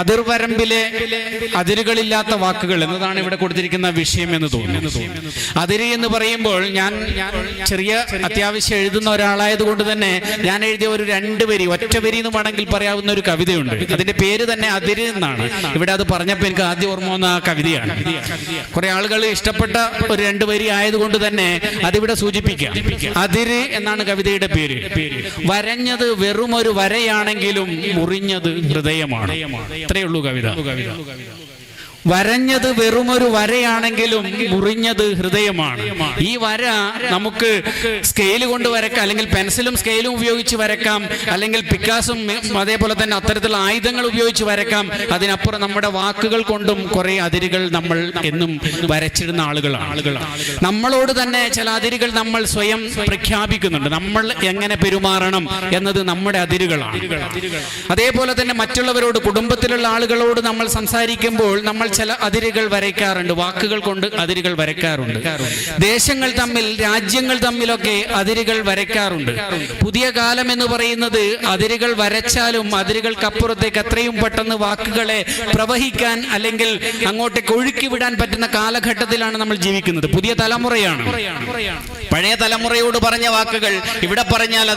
അതിർവരമ്പിലെ അതിരുകളില്ലാത്ത വാക്കുകൾ എന്നതാണ് ഇവിടെ കൊടുത്തിരിക്കുന്ന വിഷയം എന്ന് തോന്നുന്നു. അതിര് എന്ന് പറയുമ്പോൾ ഞാൻ ചെറിയ അത്യാവശ്യം എഴുതുന്ന ഒരാളായത് കൊണ്ട് തന്നെ ഞാൻ എഴുതിയ ഒരു രണ്ട് വരി ഒറ്റ വരി എന്ന് വേണമെങ്കിൽ പറയാവുന്ന ഒരു കവിതയുണ്ട്. അതിന്റെ പേര് തന്നെ അതിര് എന്നാണ്. ഇവിടെ അത് പറഞ്ഞപ്പോൾ എനിക്ക് ആദ്യം ഓർമ്മ വന്ന ആ കവിതയാണ്. കുറെ ആളുകൾ ഇഷ്ടപ്പെട്ട ഒരു രണ്ട് വരി ആയതുകൊണ്ട് തന്നെ അതിവിടെ സൂചിപ്പിക്കാം. അതിര് എന്നാണ് കവിതയുടെ പേര്. വരഞ്ഞത് വെറും ഒരു വരയാണെങ്കിലും മുറിഞ്ഞത് ഹൃദയമാണ്. ഇത്രയേ ഉള്ളൂ കവിത. വരഞ്ഞത് വെറുമൊരു വരയാണെങ്കിലും മുറിഞ്ഞത് ഹൃദയമാണ്. ഈ വര നമുക്ക് സ്കെയിൽ കൊണ്ട് വരക്കാം അല്ലെങ്കിൽ പെൻസിലും സ്കെയിലും ഉപയോഗിച്ച് വരക്കാം അല്ലെങ്കിൽ പിക്കാസും അതേപോലെ തന്നെ അത്തരത്തിലുള്ള ആയുധങ്ങൾ ഉപയോഗിച്ച് വരക്കാം. അതിനപ്പുറം നമ്മുടെ വാക്കുകൾ കൊണ്ടും കുറെ അതിരുകൾ നമ്മൾ എന്നും വരച്ചിരുന്ന ആളുകളാണ് ആളുകളാണ്. നമ്മളോട് തന്നെ ചില അതിരുകൾ നമ്മൾ സ്വയം പ്രഖ്യാപിക്കുന്നുണ്ട്. നമ്മൾ എങ്ങനെ പെരുമാറണം എന്നത് നമ്മുടെ അതിരുകളാണ്. അതേപോലെ തന്നെ മറ്റുള്ളവരോട് കുടുംബത്തിലുള്ള ആളുകളോട് നമ്മൾ സംസാരിക്കുമ്പോൾ നമ്മൾ ചില അതിരുകൾ വരയ്ക്കാറുണ്ട്. വാക്കുകൾ കൊണ്ട് അതിരുകൾ വരയ്ക്കാറുണ്ട്. ദേശങ്ങൾ തമ്മിൽ രാജ്യങ്ങൾ തമ്മിലൊക്കെ അതിരുകൾ വരയ്ക്കാറുണ്ട്. പുതിയ കാലം എന്ന് പറയുന്നത് അതിരുകൾ വരച്ചാലും അതിരുകൾക്കപ്പുറത്തേക്ക് അത്രയും പെട്ടെന്ന് വാക്കുകളെ പ്രവഹിക്കാൻ അല്ലെങ്കിൽ അങ്ങോട്ടേക്ക് ഒഴുക്കി വിടാൻ പറ്റുന്ന കാലഘട്ടത്തിലാണ് നമ്മൾ ജീവിക്കുന്നത്. പുതിയ തലമുറയാണ്. പഴയ തലമുറയോട് പറഞ്ഞ വാക്കുകൾ ഇവിടെ പറഞ്ഞാൽ